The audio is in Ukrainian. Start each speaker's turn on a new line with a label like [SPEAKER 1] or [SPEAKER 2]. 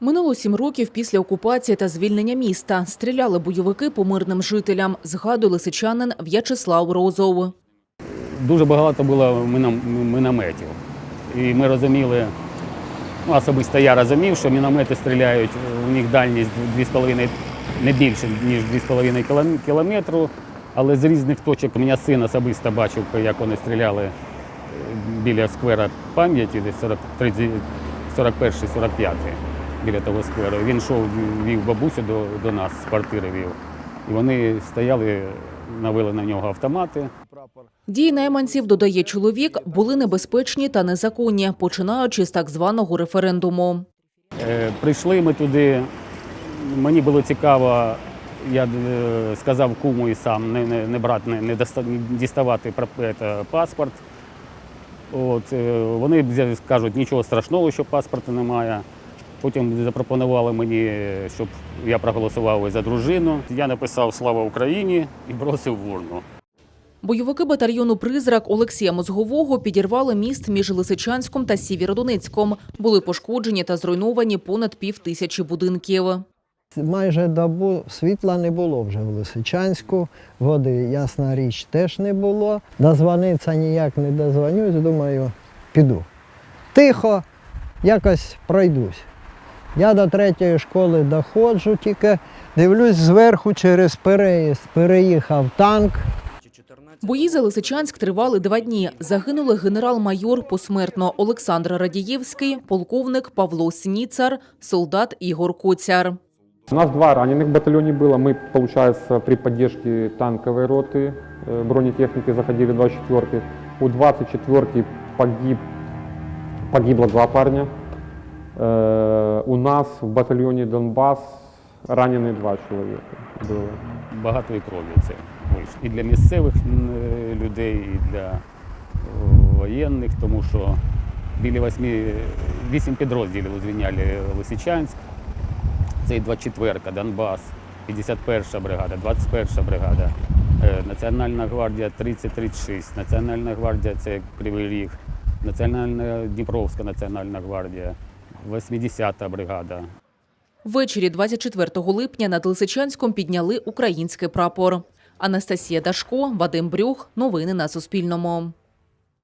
[SPEAKER 1] Минуло сім років після окупації та звільнення міста. Стріляли бойовики по мирним жителям, згадує лисичанин В'ячеслав Розов.
[SPEAKER 2] Дуже багато було мінометів. І ми розуміли, ну, особисто я розумів, що міномети стріляють, у них дальність 2,5, не більше, ніж 2,5 кілометру. Але з різних точок мене син особисто бачив, як вони стріляли е, біля сквера пам'яті, десь 41-45 біля того скверу. Він йшов, вів бабусю до, до нас з квартири вів. І вони стояли, навели на нього автомати.
[SPEAKER 1] Дії найманців, додає чоловік, були небезпечні та незаконні, починаючи з так званого референдуму.
[SPEAKER 2] Е, Прийшли ми туди. Мені було цікаво, я е, сказав куму і сам не, не, не брати, не, не діставати паспорт. От, е, вони кажуть, нічого страшного, що паспорту немає. Потім запропонували мені, щоб я проголосував за дружину. Я написав Слава Україні і бросив в урну.
[SPEAKER 1] Бойовики батальйону «Призрак» Олексія Мозгового підірвали міст між Лисичанськом та Сєвєродонецьком. Були пошкоджені та зруйновані понад пів тисячі будинків.
[SPEAKER 3] Майже добу світла не було вже в Лисичанську, води, ясна річ, теж не було. Дозвонитися ніяк не дозвонюсь, думаю, піду. Тихо, якось пройдусь. Я до третьої школи доходжу, тільки дивлюсь зверху через переїзд. Переїхав танк,
[SPEAKER 1] Бої за Лисичанськ тривали два дні. Загинули генерал-майор посмертно Олександр Радієвський, полковник Павло Сніцар, солдат Ігор Коцяр.
[SPEAKER 4] У нас два раненых в батальоне было. Мы, получается, при поддержке танковой роты э, бронетехники заходили 24-й. У 24-й погиб, погибло два парня. Э, У нас в батальоне Донбасс ранены два человека было.
[SPEAKER 2] багато і крові це вийшло. І для місцевих м, е, людей, і для е, воєнних, тому що біля восьми, вісім підрозділів звільняли Лисичанськ, це і 24-ка, Донбас, 51-ша бригада, 21-ша бригада, е, Національна гвардія 3036, Національна гвардія це Кривий Ріг, Національна Дніпровська національна гвардія, 80-та бригада,
[SPEAKER 1] Ввечері 24 липня над Лисичанськом підняли український прапор. Анастасія Дашко, Вадим Брюх. Новини на Суспільному.